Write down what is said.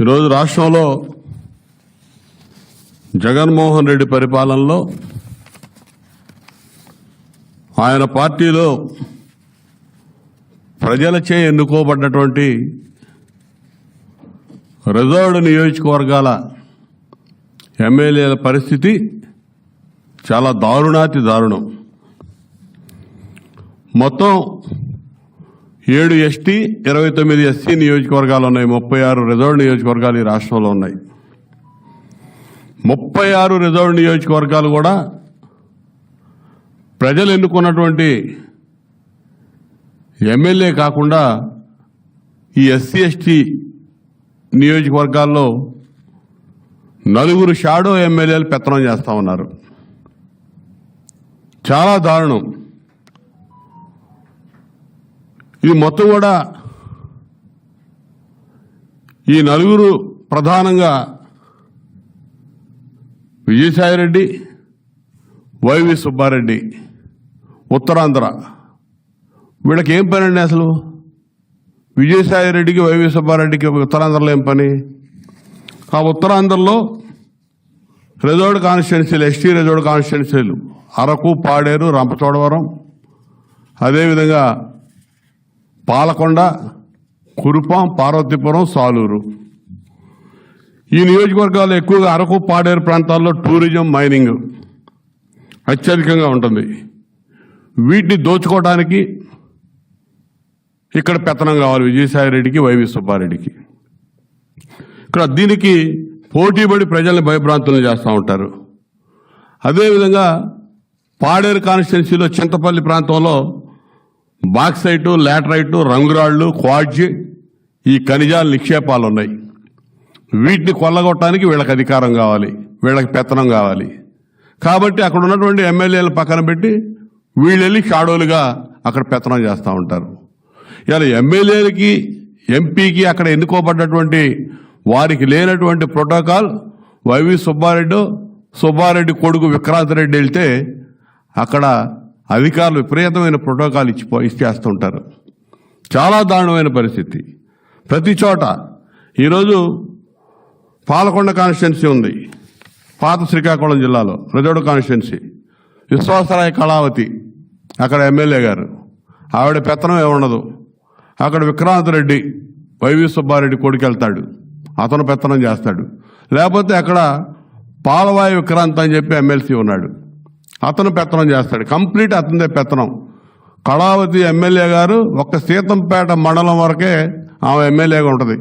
ఈరోజు రాష్ట్రంలో జగన్మోహన్ రెడ్డి పరిపాలనలో ఆయన పార్టీలో ప్రజలచే ఎన్నుకోబడ్డటువంటి రిజర్వ్డ్ నియోజకవర్గాల ఎమ్మెల్యేల పరిస్థితి చాలా దారుణాతి దారుణం. మొత్తం ఏడు ఎస్టీ ఇరవై తొమ్మిది ఎస్సీ నియోజకవర్గాలు ఉన్నాయి. ముప్పై ఆరు రిజర్వ్ నియోజకవర్గాలు ఈ రాష్ట్రంలో ఉన్నాయి. ముప్పై ఆరు రిజర్వ్ నియోజకవర్గాలు కూడా ప్రజలు ఎన్నుకున్నటువంటి ఎమ్మెల్యే కాకుండా ఈ ఎస్సీ ఎస్టీ నియోజకవర్గాల్లో నలుగురు షాడో ఎమ్మెల్యేలు పెత్తనం చేస్తా ఉన్నారు. చాలా దారుణం. ఈ మొత్తం కూడా ఈ నలుగురు ప్రధానంగా విజయసాయిరెడ్డి వైవి సుబ్బారెడ్డి ఉత్తరాంధ్ర. వీళ్ళకి ఏం పని అండి అసలు? విజయసాయిరెడ్డికి వైవి సుబ్బారెడ్డికి ఉత్తరాంధ్రలో ఏం పని? ఆ ఉత్తరాంధ్రలో రిజర్వ్డ్ కాన్స్టిట్యున్సీలు ఎస్టీ రిజర్వ్డ్ కాన్స్టిట్యున్సీలు అరకు పాడేరు రంపచోడవరం అదేవిధంగా పాలకొండ కురుపాం పార్వతీపురం సాలూరు. ఈ నియోజకవర్గాలు ఎక్కువగా అరకు పాడేరు ప్రాంతాల్లో టూరిజం మైనింగ్ అత్యధికంగా ఉంటుంది. వీటిని దోచుకోవడానికి ఇక్కడ పెత్తనం కావాలి విజయసాయి రెడ్డికి వైవి సుబ్బారెడ్డికి. ఇక్కడ దీనికి పోటీపడి ప్రజల్ని భయభ్రాంతులను చేస్తూ ఉంటారు. అదేవిధంగా పాడేరు కాన్స్టిట్యున్సీలో చింతపల్లి ప్రాంతంలో బాక్సైటు లాటరైటు రంగురాళ్ళు క్వాడ్జ్ ఈ ఖనిజాల నిక్షేపాలు ఉన్నాయి వీటిని కొల్లగొట్టడానికి వీళ్ళకి అధికారం కావాలి వీళ్ళకి పెత్తనం కావాలి. కాబట్టి అక్కడ ఉన్నటువంటి ఎమ్మెల్యేలు పక్కన పెట్టి వీళ్ళు వెళ్ళి షాడోలుగా అక్కడ పెత్తనం చేస్తూ ఉంటారు. ఇలా ఎమ్మెల్యేలకి ఎంపీకి అక్కడ ఎన్నుకోబడ్డటువంటి వారికి లేనటువంటి ప్రోటోకాల్ వైవి సుబ్బారెడ్డి సుబ్బారెడ్డి కొడుకు విక్రాంత్ రెడ్డి వెళ్తే అక్కడ అధికారులు విపరీతమైన ప్రోటోకాల్ ఇచ్చిపో ఇచ్చేస్తుంటారు. చాలా దారుణమైన పరిస్థితి. ప్రతి చోట ఈరోజు పాలకొండ కాన్స్టిట్యున్సీ ఉంది. పాత శ్రీకాకుళం జిల్లాలో రజోడు కాన్స్టిట్యున్సీ. విశ్వాసరాయ కళావతి అక్కడ ఎమ్మెల్యే గారు. ఆవిడ పెత్తనం ఏముండదు అక్కడ విక్రాంత్ రెడ్డి వైవి సుబ్బారెడ్డి కొడుకెళ్తాడు. అతను పెత్తనం చేస్తాడు. లేకపోతే అక్కడ పాలవాయి విక్రాంత్ అని చెప్పి ఎమ్మెల్సీ ఉన్నాడు. అతను పెత్తనం చేస్తాడు. కంప్లీట్ అతనిదే పెత్తనం. కళావతి ఎమ్మెల్యే గారు ఒక్క సీతంపేట మండలం వరకే ఆమె ఎమ్మెల్యేగా ఉంటుంది.